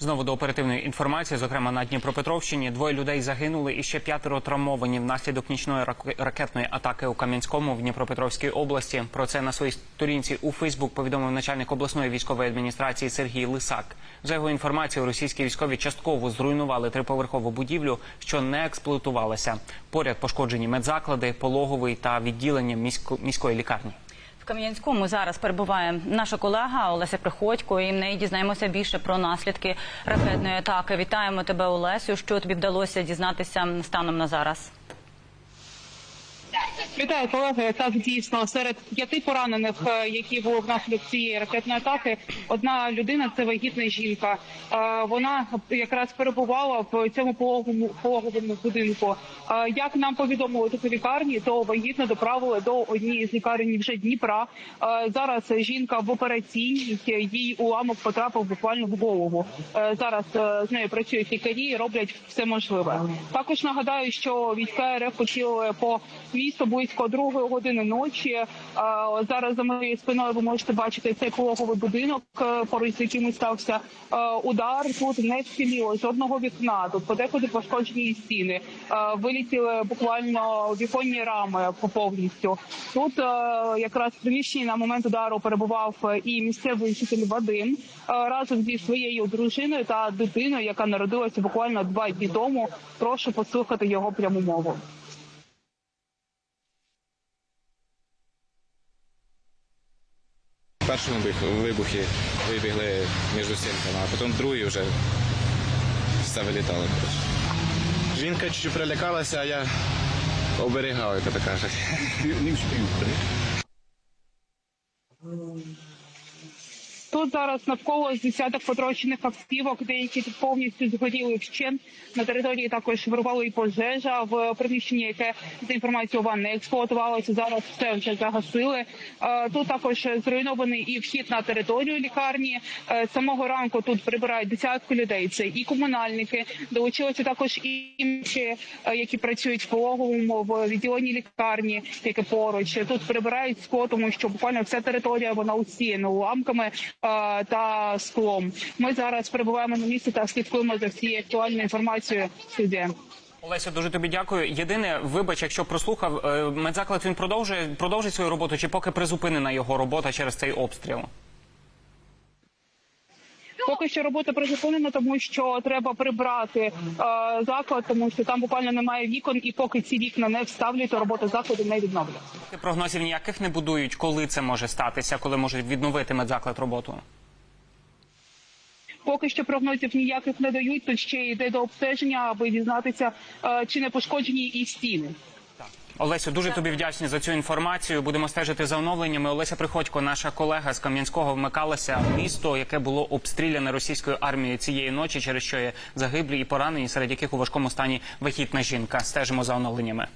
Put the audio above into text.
Знову до оперативної інформації, зокрема на Дніпропетровщині, двоє людей загинули і ще п'ятеро травмовані внаслідок нічної рак- ракетної атаки у Кам'янському в Дніпропетровській області. Про це на своїй сторінці у Фейсбук повідомив начальник обласної військової адміністрації Сергій Лисак. За його інформацією, російські військові частково зруйнували триповерхову будівлю, що не експлуатувалася. Поряд пошкоджені медзаклади, пологовий та відділення місько- міської лікарні. Кам'янському зараз перебуває наша колега Олеся Приходько, і в неї дізнаємося більше про наслідки ракетної атаки. Вітаємо тебе, Олесю. Що тобі вдалося дізнатися станом на зараз? Вітаю, колеги. Так дійсно серед п'яти поранених, е, які були внаслідок цієї ракетної атаки, одна людина це вагітна жінка. Е, Вона якраз перебувала в цьому пологовому пологовому будинку. Е, Як нам повідомили тут у лікарні, то вагітно доправили до однієї з лікарень вже Дніпра. Зараз жінка в операційній їй уламок потрапив буквально в голову. Зараз з нею працюють лікарі, роблять все можливе. Також нагадаю, що війська РФ поцілили по місту близько другої години ночі. Е, Зараз за моєю спиною ви можете бачити цей пологовий будинок, е, поруч з яким стався е, удар. Тут не вціліло жодного вікна. Тут подекуди пошкоджені стіни. Вилетіли буквально віконні рами по повністю. Тут якраз в приміщенні на момент удару перебував і місцевий житель Вадим разом зі своєю дружиною та дитиною, яка народилася буквально два дні тому. Прошу послухати його пряму мову. Першому вибух- вибухі вибігли між стінками, а потім другий вже все вилітало. Жінка чуть прилякалася, а я оберігав, як то кажуть. Тут зараз навколо з десяток потрощених автівок, деякі повністю згоріли вщент. На території також вирвало і пожежа в приміщенні, яке за інформацією ОВА не експлуатувалося. Зараз все вже загасили. Е, Тут також зруйнований і вхід на територію лікарні. Е, самого ранку тут прибирають десятки людей. Це і комунальники, долучилися також і інші, е, які працюють в пологовому в відділенні лікарні, яке поруч. Тут прибирають скло, тому що буквально вся територія вона усіяна уламками та склом. Ми зараз перебуваємо на місці та слідкуємо за всією актуальною інформацією. Студія. Олеся, дуже тобі дякую. Єдине, вибач, якщо прослухав, е, медзаклад він продовжує продовжить свою роботу, чи поки призупинена його робота через цей обстріл? Поки що робота призупинена, тому що треба прибрати е, заклад, тому що там буквально немає вікон, і поки ці вікна не вставлять, то робота закладу не відновлюється. Прогнозів ніяких не будують, коли це може статися, коли можуть відновити медзаклад роботу. Поки що прогнозів ніяких не дають. Тут ще йде до обстеження, аби дізнатися, е, чи не пошкоджені і стіни. Олесю, дуже тобі вдячні за цю інформацію. Будемо стежити за оновленнями. Олеся Приходько, наша колега з Кам'янського, вмикалася в місто, яке було обстріляне російською армією цієї ночі, через що є загиблі і поранені, серед яких у важкому стані вихідна жінка. Стежимо за оновленнями.